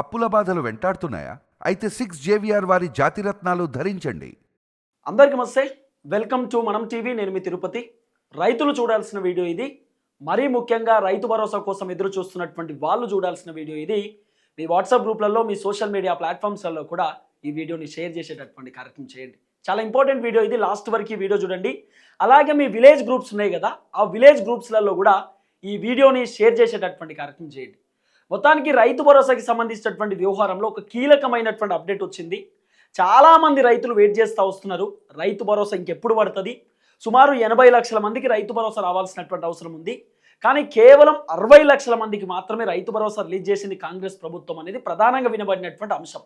అప్పుల బాధలు వెంటాడుతున్నాయా? అయితే సిక్స్ జేవిఆర్ వారి జాతిరత్నాలు ధరించండి. అందరికీ నమస్తే. Welcome to Manam TV. నేను మీ తిరుపతి. రైతులు చూడాల్సిన వీడియో ఇది. మరీ ముఖ్యంగా రైతు భరోసా కోసం ఎదురు చూస్తున్నటువంటి వాళ్ళు చూడాల్సిన వీడియో ఇది. మీ వాట్సాప్ గ్రూప్లలో మీ సోషల్ మీడియా ప్లాట్ఫామ్స్లలో కూడా ఈ వీడియోని షేర్ చేసేటటువంటి కార్యక్రమం చేయండి. చాలా ఇంపార్టెంట్ వీడియో ఇది. లాస్ట్ వరకు ఈ వీడియో చూడండి. అలాగే మీ విలేజ్ గ్రూప్స్ ఉన్నాయి కదా ఆ విలేజ్ గ్రూప్స్లలో కూడా ఈ వీడియోని షేర్ చేసేటటువంటి కార్యక్రమం చేయండి. మొత్తానికి రైతు భరోసాకి సంబంధించినటువంటి వ్యవహారంలో ఒక కీలకమైనటువంటి అప్డేట్ వచ్చింది. చాలామంది రైతులు వెయిట్ చేస్తూ వస్తున్నారు. రైతు భరోసా ఇంకెప్పుడు పడుతుంది? సుమారు ఎనభై లక్షల మందికి రైతు భరోసా రావాల్సినటువంటి అవసరం ఉంది. కానీ కేవలం అరవై లక్షల మందికి మాత్రమే రైతు భరోసా రిలీజ్ చేసింది కాంగ్రెస్ ప్రభుత్వం అనేది ప్రధానంగా వినబడినటువంటి అంశం.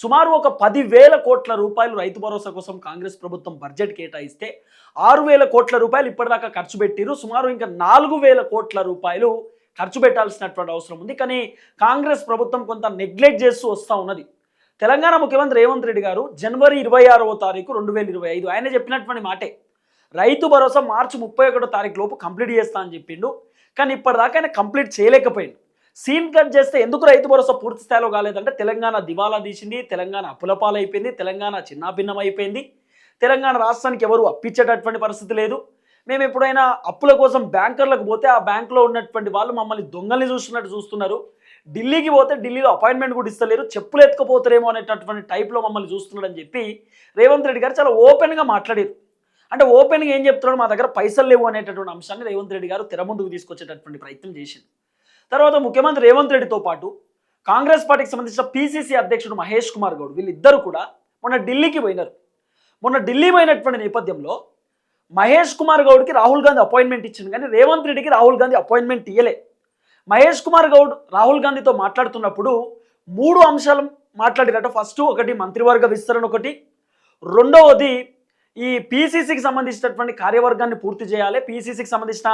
సుమారు ఒక పదివేల కోట్ల రూపాయలు రైతు భరోసా కోసం కాంగ్రెస్ ప్రభుత్వం బడ్జెట్ కేటాయిస్తే ఆరు వేల కోట్ల రూపాయలు ఇప్పటిదాకా ఖర్చు పెట్టిరు సుమారు ఇంకా నాలుగు వేల కోట్ల రూపాయలు ఖర్చు పెట్టాల్సినటువంటి అవసరం ఉంది. కానీ కాంగ్రెస్ ప్రభుత్వం కొంత నెగ్లెక్ట్ చేస్తూ వస్తూ ఉన్నది. తెలంగాణ ముఖ్యమంత్రి రేవంత్ రెడ్డి గారు జనవరి ఇరవై ఆరవ తారీఖు రెండు వేల ఇరవై ఐదు ఆయన చెప్పినటువంటి మాటే. రైతు భరోసా మార్చి ముప్పై ఒకటో తారీఖు లోపు కంప్లీట్ చేస్తా అని చెప్పిండు. కానీ ఇప్పటిదాకా ఆయన కంప్లీట్ చేయలేకపోయింది సీన్ కట్ చేస్తే ఎందుకు రైతు భరోసా పూర్తి స్థాయిలో కాలేదంటే తెలంగాణ దివాలా తీసింది తెలంగాణ అప్పులపాలైపోయింది తెలంగాణ చిన్నాభిన్నం అయిపోయింది తెలంగాణ రాష్ట్రానికి ఎవరు అప్పించేటటువంటి పరిస్థితి లేదు. మేము ఎప్పుడైనా అప్పుల కోసం బ్యాంకర్లకు పోతే ఆ బ్యాంకులో ఉన్నటువంటి వాళ్ళు మమ్మల్ని దొంగల్ని చూస్తున్నట్టు చూస్తున్నారు. ఢిల్లీకి పోతే ఢిల్లీలో అపాయింట్మెంట్ కూడా ఇస్తలేరు చెప్పులు ఎత్తుకపోతారేమో అనేటటువంటి టైప్లో మమ్మల్ని చూస్తున్నాడని చెప్పి రేవంత్ రెడ్డి గారు చాలా ఓపెన్గా మాట్లాడారు. అంటే ఓపెన్గా ఏం చెప్తున్నాడు? మా దగ్గర పైసలు లేవు అనేటటువంటి అంశాన్ని రేవంత్ రెడ్డి గారు తెర ముందుకు తీసుకొచ్చేటటువంటి ప్రయత్నం చేసింది తర్వాత ముఖ్యమంత్రి రేవంత్ రెడ్డితో పాటు కాంగ్రెస్ పార్టీకి సంబంధించిన పీసీసీ అధ్యక్షుడు మహేష్ కుమార్ గౌడ్ వీళ్ళిద్దరూ కూడా మొన్న ఢిల్లీకి పోయినారు. మొన్న ఢిల్లీ పోయినటువంటి నేపథ్యంలో మహేష్ కుమార్ గౌడ్కి రాహుల్ గాంధీ అపాయింట్మెంట్ ఇచ్చింది కానీ రేవంత్ రెడ్డికి రాహుల్ గాంధీ అపాయింట్మెంట్ ఇయ్యలే. మహేష్ కుమార్ గౌడ్ రాహుల్ గాంధీతో మాట్లాడుతున్నప్పుడు మూడు అంశాలు మాట్లాడినట్టు ఫస్ట్ ఒకటి మంత్రివర్గ విస్తరణ ఒకటి. రెండవది ఈ పీసీసీకి సంబంధించినటువంటి కార్యవర్గాన్ని పూర్తి చేయాలి. పీసీసీకి సంబంధించిన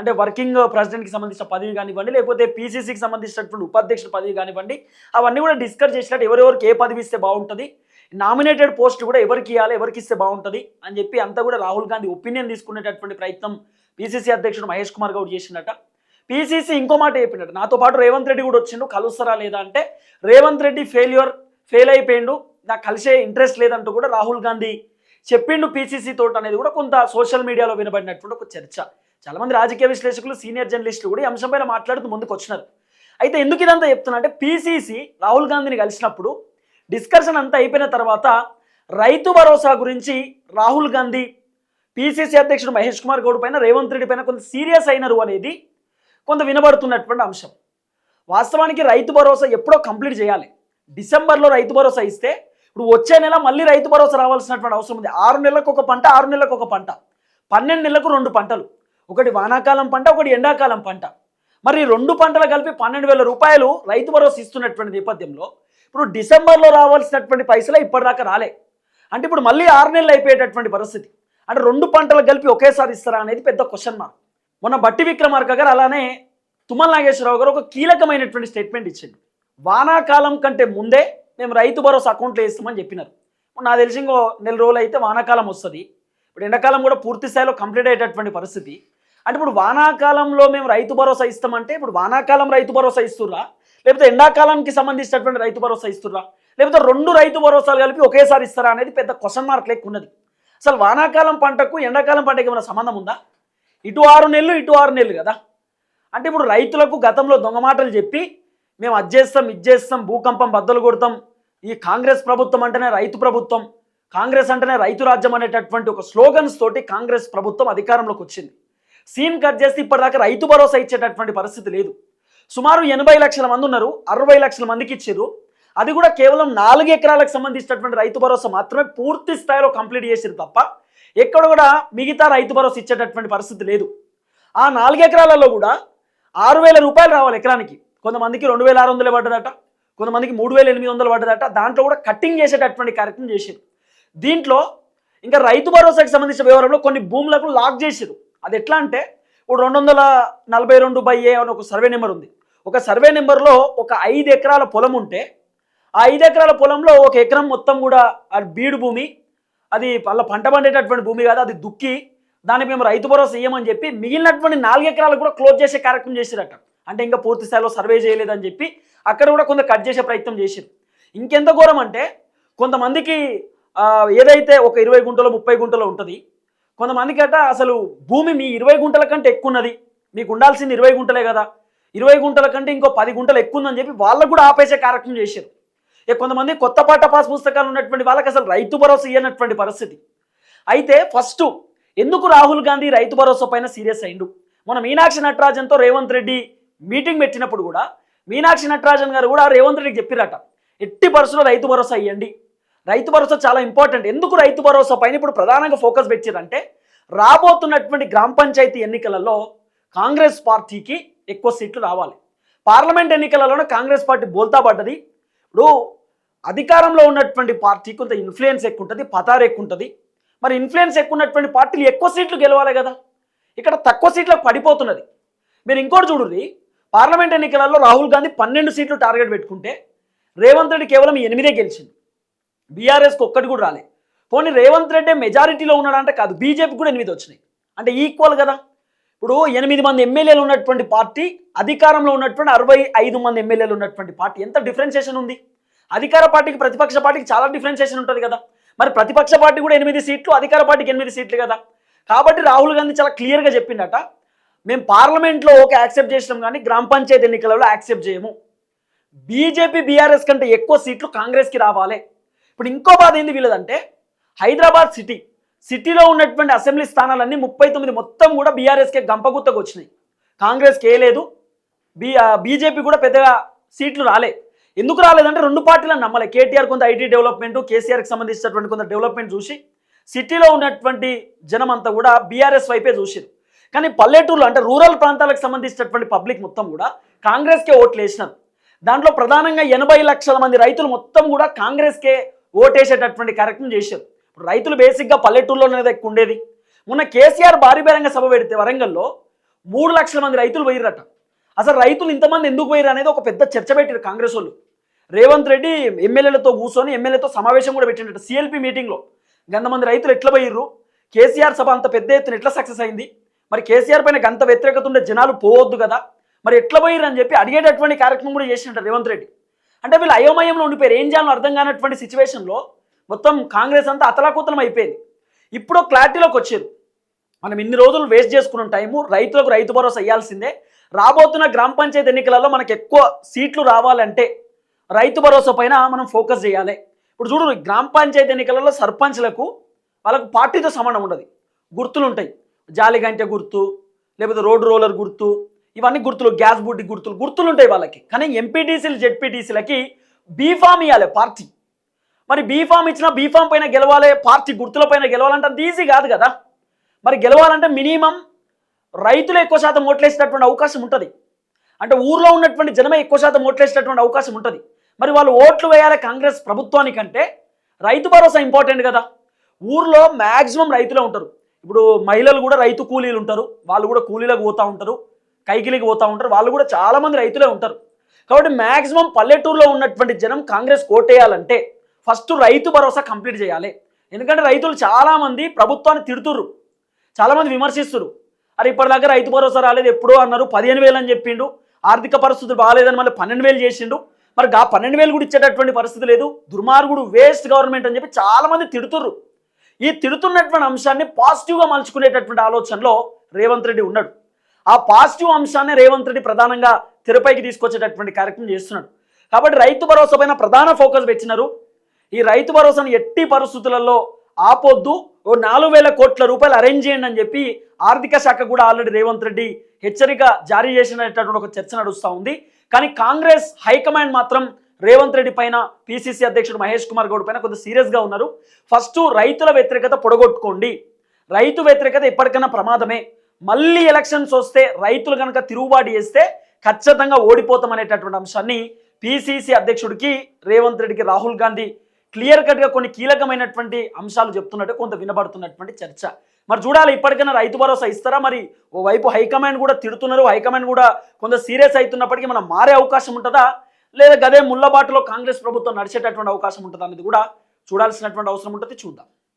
అంటే వర్కింగ్ ప్రెసిడెంట్కి సంబంధించిన పదవి కానివ్వండి లేకపోతే పీసీసీకి సంబంధించినటువంటి ఉపాధ్యక్షుల పదవి కానివ్వండి అవన్నీ కూడా డిస్కస్ చేసినట్టు ఎవరెవరికి ఏ పదవి ఇస్తే బాగుంటుంది. నామినేటెడ్ పోస్ట్ కూడా ఎవరికి ఇవ్వాలి ఎవరికి ఇస్తే బాగుంటుంది అని చెప్పి అంతా కూడా రాహుల్ గాంధీ ఒపీనియన్ తీసుకునేటటువంటి ప్రయత్నం పీసీసీ అధ్యక్షుడు మహేష్ కుమార్ గౌడ్ చేసిండట. పీసీసీ ఇంకో మాట చెప్పినట్టు నాతో పాటు రేవంత్ రెడ్డి కూడా వచ్చిండు కలుస్తారా లేదా అంటే రేవంత్ రెడ్డి ఫెయిల్యూర్ ఫెయిల్ అయిపోయిండు నాకు కలిసే ఇంట్రెస్ట్ లేదంటూ కూడా రాహుల్ గాంధీ చెప్పిండు పీసీసీ తోట అనేది కూడా కొంత సోషల్ మీడియాలో వినబడినటువంటి ఒక చర్చ. చాలామంది రాజకీయ విశ్లేషకులు సీనియర్ జర్నలిస్టులు కూడా ఈ అంశంపైన మాట్లాడుతూ ముందుకు వచ్చినారు అయితే ఎందుకు ఇదంతా చెప్తున్నా అంటే పీసీసీ రాహుల్ గాంధీని కలిసినప్పుడు డిస్కషన్ అంతా అయిపోయిన తర్వాత రైతు భరోసా గురించి రాహుల్ గాంధీ పీసీసీ అధ్యక్షుడు మహేష్ కుమార్ గౌడ్ పైన రేవంత్ రెడ్డి పైన కొంత సీరియస్ అయినారు అనేది కొంత వినబడుతున్నటువంటి అంశం. వాస్తవానికి రైతు భరోసా ఎప్పుడో కంప్లీట్ చేయాలి. డిసెంబర్లో రైతు భరోసా ఇస్తే ఇప్పుడు వచ్చే నెల మళ్ళీ రైతు భరోసా రావాల్సినటువంటి అవసరం ఉంది. ఆరు నెలలకు ఒక పంట ఆరు నెలలకు ఒక పంట. పన్నెండు నెలలకు రెండు పంటలు. ఒకటి వానాకాలం పంట ఒకటి ఎండాకాలం పంట. మరి రెండు పంటలు కలిపి పన్నెండు వేల రూపాయలు రైతు భరోసా ఇస్తున్నటువంటి నేపథ్యంలో ఇప్పుడు డిసెంబర్లో రావాల్సినటువంటి పైసలే ఇప్పటిదాకా రాలే. అంటే ఇప్పుడు మళ్ళీ ఆరు నెలలు అయిపోయేటటువంటి పరిస్థితి. అంటే రెండు పంటలు కలిపి ఒకేసారి ఇస్తారా అనేది పెద్ద క్వశ్చన్ మార్క్ మొన్న బట్టి విక్రమార్క గారు అలానే తుమ్మల నాగేశ్వరరావు గారు ఒక కీలకమైనటువంటి స్టేట్మెంట్ ఇచ్చింది వానాకాలం కంటే ముందే మేము రైతు భరోసా అకౌంట్లో వేస్తామని చెప్పినారు. ఇప్పుడు నాకు తెలిసి ఇంకో నెల రోజులు అయితే వానాకాలం వస్తుంది. ఇప్పుడు ఎండాకాలం కూడా పూర్తి స్థాయిలో కంప్లీట్ అయ్యేటటువంటి పరిస్థితి. అంటే ఇప్పుడు వానాకాలంలో మేము రైతు భరోసా ఇస్తామంటే ఇప్పుడు వానాకాలం రైతు భరోసా ఇస్తుర్రా? లేకపోతే ఎండాకాలానికి సంబంధించినటువంటి రైతు భరోసా ఇస్తుర్రా? లేకపోతే రెండు రైతు భరోసాలు కలిపి ఒకేసారి ఇస్తారా అనేది పెద్ద క్వశ్చన్ మార్క్ లెక్క ఉన్నది అసలు వానాకాలం పంటకు ఎండాకాలం పంటకి ఏమైనా సంబంధం ఉందా? ఇటు ఆరు నెలలు ఇటు ఆరు నెలలు కదా. అంటే ఇప్పుడు రైతులకు గతంలో దొంగ మాటలు చెప్పి మేము అది చేస్తాం ఇది చేస్తాం భూకంపం బద్దలు కొడతాం ఈ కాంగ్రెస్ ప్రభుత్వం అంటేనే రైతు ప్రభుత్వం కాంగ్రెస్ అంటేనే రైతు రాజ్యం అనేటటువంటి ఒక స్లోగన్స్ తోటి కాంగ్రెస్ ప్రభుత్వం అధికారంలోకి వచ్చింది. సీన్ కట్ చేస్తే ఇప్పటిదాకా రైతు భరోసా ఇచ్చేటటువంటి పరిస్థితి లేదు. సుమారు ఎనభై లక్షల మంది ఉన్నారు అరవై లక్షల మందికి ఇచ్చారు. అది కూడా కేవలం నాలుగు ఎకరాలకు సంబంధించినటువంటి రైతు భరోసా మాత్రమే పూర్తి స్థాయిలో కంప్లీట్ చేసారు తప్ప ఎక్కడ కూడా మిగతా రైతు భరోసా ఇచ్చేటటువంటి పరిస్థితి లేదు. ఆ నాలుగు ఎకరాలలో కూడా ఆరు వేల రూపాయలు రావాలి ఎకరానికి. కొంతమందికి రెండు వేల ఆరు వందలు పడ్డదట కొంతమందికి మూడు వేల ఎనిమిది వందలు పడ్డదట దాంట్లో కూడా కట్టింగ్ చేసేటటువంటి కార్యక్రమం చేశారు దీంట్లో ఇంకా రైతు భరోసాకి సంబంధించిన వివరంలో కొన్ని భూములకు లాక్ చేశారు అది ఎట్లా అంటే ఇప్పుడు రెండు వందల నలభై రెండు బై ఏ అని ఒక సర్వే నెంబర్ ఉంది. ఒక సర్వే నెంబర్లో ఒక ఐదు ఎకరాల పొలం ఉంటే ఆ ఐదు ఎకరాల పొలంలో ఒక ఎకరం మొత్తం కూడా అది బీడు భూమి అది పళ్ళ పంట పండేటటువంటి భూమి కాదు అది దుక్కి దానికి మేము రైతు భరోసా ఇయ్యమని చెప్పి మిగిలినటువంటి నాలుగు ఎకరాలు కూడా క్లోజ్ చేసే కార్యక్రమం చేసిరట. అంటే ఇంకా పూర్తి స్థాయిలో సర్వే చేయలేదని చెప్పి అక్కడ కూడా కొంత కట్ చేసే ప్రయత్నం చేశారు ఇంకెంత ఘోరం అంటే కొంతమందికి ఏదైతే ఒక ఇరవై గుంటలో ముప్పై గుంటలో ఉంటుంది కొంతమందికి అట అసలు భూమి మీ ఇరవై గుంటల కంటే ఎక్కువ ఉన్నది మీకు ఉండాల్సింది ఇరవై గుంటలే కదా. ఇరవై గుంటల కంటే ఇంకో పది గుంటలు ఎక్కువ ఉందని చెప్పి వాళ్ళకు కూడా ఆపేసే కార్యక్రమం చేశారు. ఇక కొంతమంది కొత్త పాట పాస్ పుస్తకాలు ఉన్నటువంటి వాళ్ళకి అసలు రైతు భరోసా ఇవ్వనటువంటి పరిస్థితి. అయితే ఫస్ట్ ఎందుకు రాహుల్ గాంధీ రైతు భరోసా పైన సీరియస్ అయిండు? మన మీనాక్షి నటరాజన్తో రేవంత్ రెడ్డి మీటింగ్ పెట్టినప్పుడు కూడా మీనాక్షి నటరాజన్ గారు కూడా రేవంత్ రెడ్డికి చెప్పిరట ఎట్టి పరిస్థితుల్లో రైతు భరోసా ఇవ్వండి రైతు భరోసా చాలా ఇంపార్టెంట్. ఎందుకు రైతు భరోసా పైన ఇప్పుడు ప్రధానంగా ఫోకస్ పెట్టారంటే రాబోతున్నటువంటి గ్రామ పంచాయతీ ఎన్నికలలో కాంగ్రెస్ పార్టీకి ఎక్కువ సీట్లు రావాలి. పార్లమెంట్ ఎన్నికలలోనే కాంగ్రెస్ పార్టీ బోల్తా పడ్డది. ఇప్పుడు అధికారంలో ఉన్నటువంటి పార్టీ కొంత ఇన్ఫ్లుయెన్స్ ఎక్కువ ఉంటుంది పతారు ఎక్కువ ఉంటుంది మరి ఇన్ఫ్లుయెన్స్ ఎక్కువ ఉన్నటువంటి పార్టీలు ఎక్కువ సీట్లు గెలవాలి కదా. ఇక్కడ తక్కువ సీట్లకు పడిపోతున్నది. మీరు ఇంకోటి చూడండి పార్లమెంట్ ఎన్నికలలో రాహుల్ గాంధీ పన్నెండు సీట్లు టార్గెట్ పెట్టుకుంటే రేవంత్ రెడ్డి కేవలం ఎనిమిదే గెలిచింది బీఆర్ఎస్కి ఒక్కటి కూడా రాలే. పోనీ రేవంత్ రెడ్డి మెజారిటీలో ఉన్నాడంటే కాదు బీజేపీ కూడా ఎనిమిది వచ్చినాయి. అంటే ఈక్వల్ కదా. ఇప్పుడు ఎనిమిది మంది ఎమ్మెల్యేలు ఉన్నటువంటి పార్టీ అధికారంలో ఉన్నటువంటి అరవై ఐదు మంది ఎమ్మెల్యేలు ఉన్నటువంటి పార్టీ ఎంత డిఫరెన్షియేషన్ ఉంది? అధికార పార్టీకి ప్రతిపక్ష పార్టీకి చాలా డిఫరెన్షియేషన్ ఉంటుంది కదా. మరి ప్రతిపక్ష పార్టీ కూడా ఎనిమిది సీట్లు అధికార పార్టీకి ఎనిమిది సీట్లు కదా. కాబట్టి రాహుల్ గాంధీ చాలా క్లియర్గా చెప్పిండట మేము పార్లమెంట్లో ఓకే యాక్సెప్ట్ చేసినాం కానీ గ్రామ పంచాయతీ ఎన్నికలలో యాక్సెప్ట్ చేయము. బీజేపీ బీఆర్ఎస్ కంటే ఎక్కువ సీట్లు కాంగ్రెస్కి రావాలి. ఇప్పుడు ఇంకో బాధ ఏంది వీళ్ళదంటే హైదరాబాద్ సిటీ సిటీలో ఉన్నటువంటి అసెంబ్లీ స్థానాలన్నీ ముప్పై తొమ్మిది మొత్తం కూడా బీఆర్ఎస్కే గంపగుత్తకు వచ్చినాయి. కాంగ్రెస్కి ఏ లేదు బీ బీజేపీ కూడా పెద్దగా సీట్లు రాలే. ఎందుకు రాలేదంటే రెండు పార్టీలను నమ్మలే. కేటీఆర్ కొంత ఐటీ డెవలప్మెంట్ కేసీఆర్కి సంబంధించినటువంటి కొంత డెవలప్మెంట్ చూసి సిటీలో ఉన్నటువంటి జనం అంతా కూడా బీఆర్ఎస్ వైపే చూసారు కానీ పల్లెటూరులో అంటే రూరల్ ప్రాంతాలకు సంబంధించినటువంటి పబ్లిక్ మొత్తం కూడా కాంగ్రెస్కే ఓట్లు వేసినారు. దాంట్లో ప్రధానంగా ఎనభై లక్షల మంది రైతులు మొత్తం కూడా కాంగ్రెస్కే ఓటేసేటటువంటి కార్యక్రమం చేశారు. ఇప్పుడు రైతులు బేసిక్గా పల్లెటూరులోనే ఎక్కువ ఉండేది. మొన్న కేసీఆర్ భారీ బహిరంగ సభ పెడితే వరంగల్లో మూడు లక్షల మంది రైతులు పోయిర్రట. అసలు రైతులు ఇంతమంది ఎందుకు పోయారు అనేది ఒక పెద్ద చర్చ పెట్టారు కాంగ్రెస్ వాళ్ళు. రేవంత్ రెడ్డి ఎమ్మెల్యేలతో కూర్చొని ఎమ్మెల్యేతో సమావేశం కూడా పెట్టిండట సిఎల్పి మీటింగ్లో. గంతమంది రైతులు ఎట్లా పోయిర్రు? కేసీఆర్ సభ అంత పెద్ద ఎత్తున ఎట్లా సక్సెస్ అయింది? మరి కేసీఆర్ పైన గంత వ్యతిరేకత ఉండే జనాలు పోవద్దు కదా. మరి ఎట్లా పోయిర్రు అని చెప్పి అడిగేటటువంటి కార్యక్రమం కూడా చేసినట్టు రేవంత్ రెడ్డి. అంటే వీళ్ళు అయోమయంలో ఉండిపోయారు. ఏం చేయాలో అర్థం కానటువంటి సిచ్యువేషన్లో మొత్తం కాంగ్రెస్ అంతా అతలాకుతలం అయిపోయింది. ఇప్పుడు క్లారిటీలోకి వచ్చారు. మనం ఇన్ని రోజులు వేస్ట్ చేసుకున్న టైము రైతులకు రైతు భరోసా ఇవ్వాల్సిందే రాబోతున్న గ్రామ పంచాయతీ ఎన్నికలలో మనకు ఎక్కువ సీట్లు రావాలంటే రైతు భరోసా పైన మనం ఫోకస్ చేయాలి. ఇప్పుడు చూడు గ్రామ పంచాయతీ ఎన్నికలలో సర్పంచ్లకు వాళ్ళకు పార్టీతో సంబంధం ఉండదు. గుర్తులు ఉంటాయి జాలిగంటె గుర్తు లేకపోతే రోడ్డు రోలర్ గుర్తు ఇవన్నీ గుర్తులు గ్యాస్ బుడ్డి గుర్తులు గుర్తులు ఉంటాయి వాళ్ళకి. కానీ ఎంపీటీసీలు జెడ్పీటీసీలకి బీఫామ్ ఇవ్వాలి పార్టీ. మరి బీఫామ్ ఇచ్చిన బీఫామ్ పైన గెలవాలి పార్టీ గుర్తుల పైన గెలవాలంటే అంత ఈజీ కాదు కదా. మరి గెలవాలంటే మినిమం రైతులు ఎక్కువ శాతం ఓట్లేసేటటువంటి అవకాశం ఉంటుంది. అంటే ఊర్లో ఉన్నటువంటి జనమే ఎక్కువ శాతం ఓట్లేసేటటువంటి అవకాశం ఉంటుంది. మరి వాళ్ళు ఓట్లు వేయాలి కాంగ్రెస్ ప్రభుత్వానికంటే రైతు భరోసా ఇంపార్టెంట్ కదా. ఊర్లో మ్యాక్సిమం రైతులే ఉంటారు. ఇప్పుడు మహిళలు కూడా రైతు కూలీలు ఉంటారు. వాళ్ళు కూడా కూలీలకు పోతూ ఉంటారు. కైకిలికి పోతూ ఉంటారు. వాళ్ళు కూడా చాలామంది రైతులే ఉంటారు. కాబట్టి మ్యాక్సిమం పల్లెటూరులో ఉన్నటువంటి జనం కాంగ్రెస్ కోటేయాలంటే ఫస్ట్ రైతు భరోసా కంప్లీట్ చేయాలి. ఎందుకంటే రైతులు చాలామంది ప్రభుత్వాన్ని తిడుతుర్రు. చాలామంది విమర్శిస్తున్నారు అరే ఇప్పటిదాకా రైతు భరోసా రాలేదు ఎప్పుడో అన్నారు పదిహేను వేలు అని చెప్పిండు. ఆర్థిక పరిస్థితులు బాగాలేదని మళ్ళీ పన్నెండు వేలు చేసిండు. మరి ఆ పన్నెండు వేలు కూడా ఇచ్చేటటువంటి పరిస్థితి లేదు. దుర్మార్గుడు వేస్ట్ గవర్నమెంట్ అని చెప్పి చాలామంది తిడుతుర్రు. ఈ తిడుతున్నటువంటి అంశాన్ని పాజిటివ్గా మలుచుకునేటటువంటి ఆలోచనలో రేవంత్ రెడ్డి ఉన్నాడు. ఆ పాజిటివ్ అంశాన్ని రేవంత్ రెడ్డి ప్రధానంగా తెరపైకి తీసుకొచ్చేటటువంటి కార్యక్రమం చేస్తున్నాడు. కాబట్టి రైతు భరోసా పైన ప్రధాన ఫోకస్ పెట్టినారు. ఈ రైతు భరోసాను ఎట్టి పరిస్థితులలో ఆపొద్దు. ఓ నాలుగు వేల కోట్ల రూపాయలు అరేంజ్ చేయండి అని చెప్పి ఆర్థిక శాఖ కూడా ఆల్రెడీ రేవంత్ రెడ్డి హెచ్చరిక జారీ చేసినటువంటి ఒక చర్చ నడుస్తూ ఉంది. కానీ కాంగ్రెస్ హైకమాండ్ మాత్రం రేవంత్ రెడ్డి పైన పిసిసి అధ్యక్షుడు మహేష్ కుమార్ గౌడ్ పైన కొంత సీరియస్గా ఉన్నారు. ఫస్ట్ రైతుల వ్యతిరేకత పొడగొట్టుకోండి. రైతు వ్యతిరేకత ఎప్పటికైనా ప్రమాదమే. మళ్ళీ ఎలక్షన్స్ వస్తే రైతులు కనుక తిరుగుబాటు చేస్తే ఖచ్చితంగా ఓడిపోతామనేటటువంటి అంశాన్ని పిసిసి అధ్యక్షుడికి రేవంత్ రెడ్డికి రాహుల్ గాంధీ క్లియర్ కట్గా కొన్ని కీలకమైనటువంటి అంశాలు చెప్తున్నట్టు కొంత వినబడుతున్నటువంటి చర్చ. మరి చూడాలి ఇప్పటికైనా రైతు భరోసా ఇస్తారా? మరి ఓవైపు హైకమాండ్ కూడా తిడుతున్నారు హైకమాండ్ కూడా కొంత సీరియస్ అవుతున్నప్పటికీ మనం మారే అవకాశం ఉంటుందా? లేదా గదే ముళ్ళబాటులో కాంగ్రెస్ ప్రభుత్వం నడిచేటటువంటి అవకాశం ఉంటుందా అనేది కూడా చూడాల్సినటువంటి అవసరం ఉంటుంది చూద్దాం.